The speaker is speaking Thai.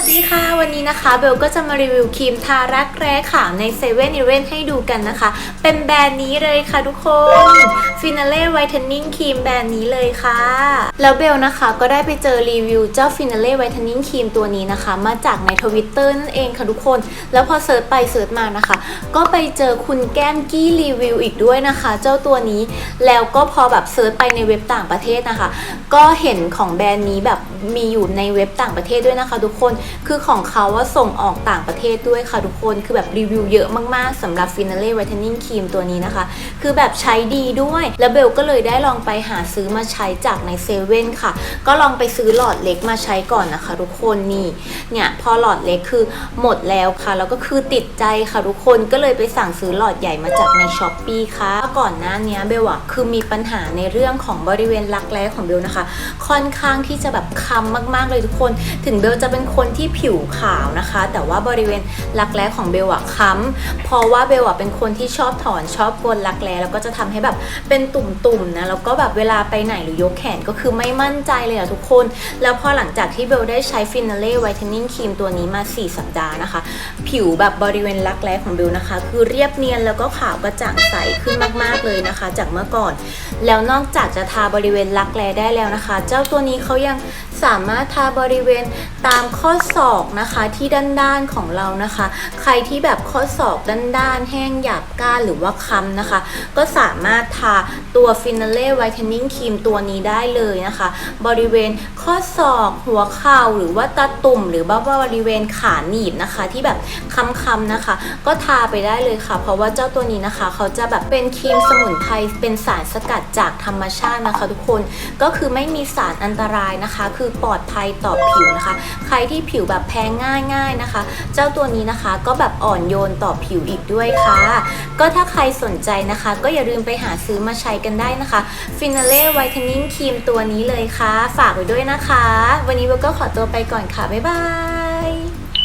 วัสดีค่ะ วันนี้นะคะเบลก็จะมารีวิวครีมทารักแร้ขาวในเซเว่นอีเวนให้ดูกันนะคะ เป็นแบรนด์นี้เลยค่ะทุกคนฟินาเล่ไวท์เทนนิ่งครีมแบรนด์นี้เลยค่ะ แล้วเบลนะคะก็ได้ไปเจอรีวิวเจ้าฟินาเล่ไวท์เทนนิ่งครีมตัวนี้นะคะ มาจากในทวิตเตอร์นั่นเองค่ะทุกคน แล้วพอเซิร์ชไปเซิร์ชมานะคะ ก็ไปเจอคุณแก้มกี้รีวิวอีกด้วยนะคะ เจ้าตัวนี้ แล้วก็พอแบบเซิร์ชไปในเว็บต่างประเทศนะคะ ก็เห็นของแบรนด์นี้แบบมีอยู่ในเว็บต่างประเทศด้วยนะคะ ทุกคนคือของเขาว่าส่งออกต่างประเทศด้วยค่ะทุกคน คือแบบรีวิวเยอะมากๆสำหรับ Finale Whitening Cream ตัวนี้นะคะ คือแบบใช้ดีด้วย แล้วเบลก็เลยได้ลองไปหาซื้อมาใช้จากในเซเว่นค่ะ ก็ลองไปซื้อหลอดเล็กมาใช้ก่อนนะคะทุกคนนี่ เนี่ยพอหลอดเล็กคือหมดแล้วค่ะ แล้วก็คือติดใจค่ะทุกคน ก็เลยไปสั่งซื้อหลอดใหญ่มาจากในช้อปปีค่ะ ก่อนหน้านี้เบลอะคือมีปัญหาในเรื่องของบริเวณรักแร้ของเบลนะคะ ค่อนข้างที่จะแบบค้ำมากๆเลยทุกคน ถึงเบลจะเป็นคนที่ผิวขาวนะคะ แต่ว่าบริเวณรักแร้ของเบลอะค้ำเพราะว่าเบลอะเป็นคนที่ชอบถอนชอบกลรักแร้แล้วก็จะทำให้แบบเป็นตุ่มๆนะแล้วก็แบบเวลาไปไหนหรือยกแขนก็คือไม่มั่นใจเลยอะทุกคน แล้วพอหลังจากที่เบลได้ใช้ฟินาเล่ไวท์เทนนิ่งครีมตัวนี้มา 4 สัปดาห์นะคะ ผิวแบบบริเวณรักแร้ของเบลนะคะ คือเรียบเนียนแล้วก็ขาวกระจ่างใสขึ้นมากๆเลยนะคะ จากเมื่อก่อน แล้วนอกจากจะทาบริเวณรักแร้ได้แล้วนะคะ เจ้าตัวนี้เขายัง สามารถทาบริเวณตามข้อศอกนะคะที่ด้านๆของเรานะคะ ใครที่แบบข้อศอกด้านๆ แห้งหยาบก้านหรือว่าค้ำนะคะ ก็สามารถทาตัวฟินาเล่ไวท์เทนนิ่งครีมตัวนี้ได้เลยนะคะ บริเวณข้อศอกหัวเข่าหรือว่าตาตุ่ม หรือว่าบริเวณขาหนีบนะคะ ที่แบบค้ำๆนะคะ ก็ทาไปได้เลยค่ะ เพราะว่าเจ้าตัวนี้นะคะ เขาจะแบบเป็นครีมสมุนไพรเป็นสารสกัดจากธรรมชาตินะคะ ทุกคนก็คือไม่มีสารอันตรายนะคะ คือปลอดภัยต่อผิวนะคะ ใครที่ผิวแบบแพ้ง่ายง่ายนะคะ เจ้าตัวนี้นะคะก็แบบอ่อนโยนต่อผิวอีกด้วยค่ะ ก็ถ้าใครสนใจนะคะ ก็อย่าลืมไปหาซื้อมาใช้กันได้นะคะ Finale Whitening Cream ตัวนี้เลยค่ะ ฝากไว้ด้วยนะคะ วันนี้เบลก็ขอตัวไปก่อนค่ะ บ๊ายบาย